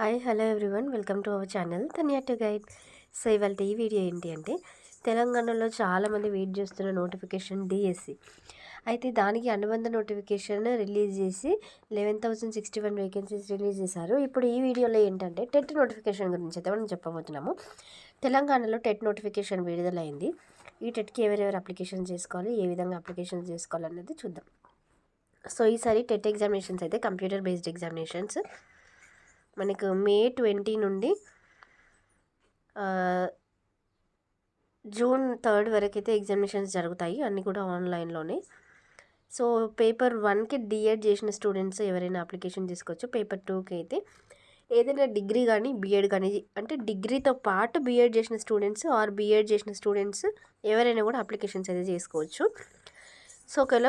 Hi hello everyone. Welcome to our channel Taniya to guide. So ఇవాళ ఈ video ఏంటి అంటే తెలంగాణలో చాలామంది వెయిట్ చేస్తున్న నోటిఫికేషన్ డిఎస్సి. అయితే దానికి అనుబంధ నోటిఫికేషన్ రిలీజ్ చేసి eleven thousand sixty one vacancies release చేశారు. ఇప్పుడు ఈ వీడియోలో ఏంటంటే టెట్ నోటిఫికేషన్ గురించి అయితే మనం చెప్పబోతున్నాము. తెలంగాణలో టెట్ నోటిఫికేషన్ విడుదలైంది. ఈ టెట్కి ఎవరెవరు అప్లికేషన్ చేసుకోవాలి ఏ విధంగా అప్లికేషన్ చేసుకోవాలన్నది చూద్దాం. సో ఈసారి టెట్ ఎగ్జామినేషన్స్ అయితే కంప్యూటర్ బేస్డ్ ఎగ్జామినేషన్స్ మనకు మే ట్వంటీ నుండి జూన్ థర్డ్ వరకు అయితే ఎగ్జామినేషన్స్ జరుగుతాయి అన్నీ కూడా ఆన్లైన్లోనే. సో పేపర్ వన్కి డిఎడ్ చేసిన స్టూడెంట్స్ ఎవరైనా అప్లికేషన్ తీసుకోవచ్చు పేపర్ టూకి అయితే. ఏదైనా డిగ్రీ కానీ బీఎడ్ కానీ అంటే డిగ్రీతో పాటు బీఎడ్ చేసిన స్టూడెంట్స్ ఆర్ బీఎడ్ చేసిన స్టూడెంట్స్ ఎవరైనా కూడా అప్లికేషన్స్ అయితే చేసుకోవచ్చు. సో ఒకవేళ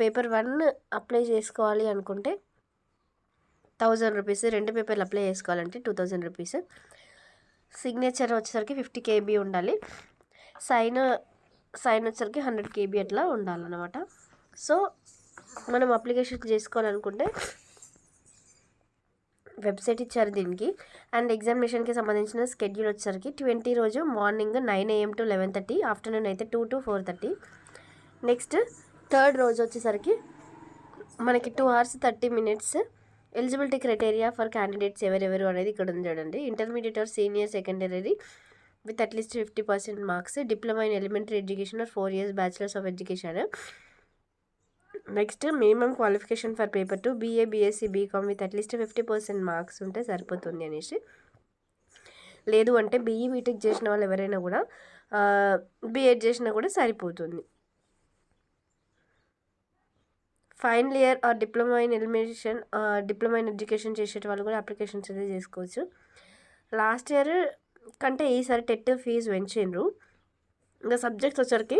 పేపర్ వన్ అప్లై చేసుకోవాలి అనుకుంటే థౌజండ్ రూపీస్ రెండు పేపర్లు అప్లై చేసుకోవాలంటే టూ థౌజండ్ రూపీస్. సిగ్నేచర్ వచ్చేసరికి ఫిఫ్టీ కేబీ ఉండాలి. సైన్ సైన్ వచ్చేసరికి హండ్రెడ్ కేబీ అట్లా ఉండాలన్నమాట. సో మనం అప్లికేషన్ చేసుకోవాలనుకుంటే వెబ్సైట్ ఇచ్చారు దీనికి. అండ్ ఎగ్జామినేషన్కి సంబంధించిన స్కెడ్యూల్ వచ్చేసరికి ట్వంటీ రోజు morning nine AM to eleven thirty afternoon అయితే two to four thirty. Next third రోజు వచ్చేసరికి మనకి two hours thirty minutes eligibility criteria for candidates ఎవరెవరు అనేది ఇక్కడ ఉంది చూడండి. Intermediate or senior secondary with at least fifty percent marks. Diploma in elementary education or four years bachelors of education. Next minimum qualification for paper two BA BSc BCom with at least fifty percent marks ఉంటే సరిపోతుంది అనేసి. లేదు అంటే BE BTech చేసిన వాళ్ళు ఎవరైనా కూడా BEd చేసినా కూడా సరిపోతుంది. Final year or diploma in elimination diploma in education చేసే వాళ్ళు కూడా అప్లికేషన్స్ అయితే చేసుకోవచ్చు. లాస్ట్ ఇయర్ కంటే ఈసారి టెట్ ఫీజు పెంచిండ్రు ఇంకా సబ్జెక్ట్స్ వచ్చరికి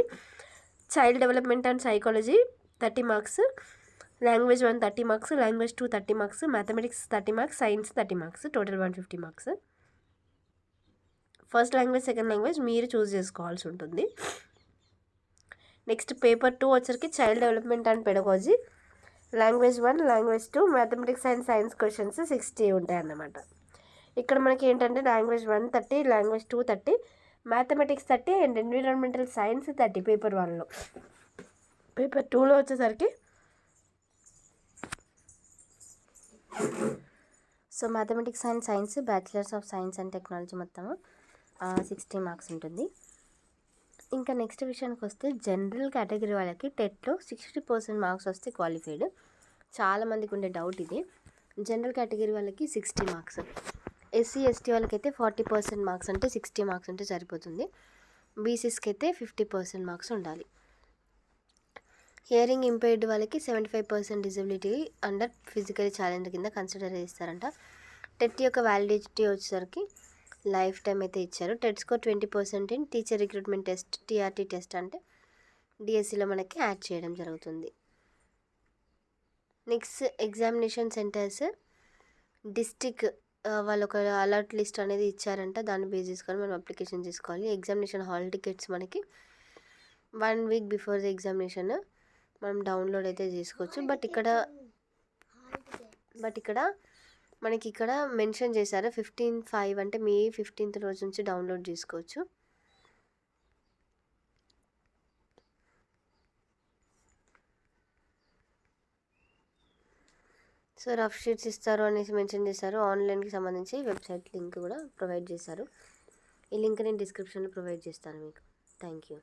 child development and psychology thirty marks language one thirty marks language two thirty marks mathematics thirty marks science thirty marks total one fifty marks. First language second language మీరు choose చేసుకోవాల్సి ఉంటుంది. Next paper two వచ్చరికి child development and pedagogy. Language one language two mathematics and science questions sixty ఉంటాయి అన్నమాట. ఇక్కడ మనకి ఏంటంటే language one thirty language two thirty mathematics thirty and environmental science thirty paper వన్లో. పేపర్ టూలో వచ్చేసరికి so mathematics and science bachelors of science and technology మొత్తము sixty marks ఉంటుంది. ఇంకా నెక్స్ట్ విషయానికి వస్తే జనరల్ కేటగిరీ వాళ్ళకి టెట్లో సిక్స్టీ పర్సెంట్ మార్క్స్ వస్తే క్వాలిఫైడ్. చాలామందికి ఉండే డౌట్ ఇది. జనరల్ కేటగిరీ వాళ్ళకి సిక్స్టీ మార్క్స్. ఎస్సీ ఎస్టీ వాళ్ళకైతే ఫార్టీ పర్సెంట్ మార్క్స్ అంటే సిక్స్టీ మార్క్స్ ఉంటే సరిపోతుంది. బీసీస్కి అయితే ఫిఫ్టీ పర్సెంట్ మార్క్స్ ఉండాలి. హియరింగ్ ఇంపైర్డ్ వాళ్ళకి seventy five percent disability under physical challenge కింద కన్సిడర్ చేస్తారంట. టెట్ యొక్క వ్యాలిడిటీ వచ్చేసరికి లైఫ్ టైం అయితే ఇచ్చారు. TET score twenty percent in teacher recruitment test TRT test అంటే డిఎస్సిలో మనకి యాడ్ చేయడం జరుగుతుంది. నెక్స్ట్ ఎగ్జామినేషన్ సెంటర్స్ డిస్టిక్ వాళ్ళు ఒక అలర్ట్ లిస్ట్ అనేది ఇచ్చారంట. దాన్ని బేస్ చేసుకొని మనం అప్లికేషన్ చేసుకోవాలి ఎగ్జామినేషన్ హాల్ టికెట్స్ మనకి one week before the examination మనం డౌన్లోడ్ అయితే చేసుకోవచ్చు. బట్ ఇక్కడ బట్ ఇక్కడ మనకి ఇక్కడ మెన్షన్ చేశారు ఫిఫ్టీన్ ఫైవ్ అంటే మే ఫిఫ్టీన్త్ రోజు నుంచి డౌన్లోడ్ చేసుకోవచ్చు. సో రఫ్ షీట్స్ ఇస్తారు అనేసి మెన్షన్ చేశారు. ఆన్లైన్కి సంబంధించి వెబ్సైట్ లింక్ కూడా ప్రొవైడ్ చేశారు. ఈ లింక్ నేను డిస్క్రిప్షన్లో ప్రొవైడ్ చేస్తాను మీకు. Thank you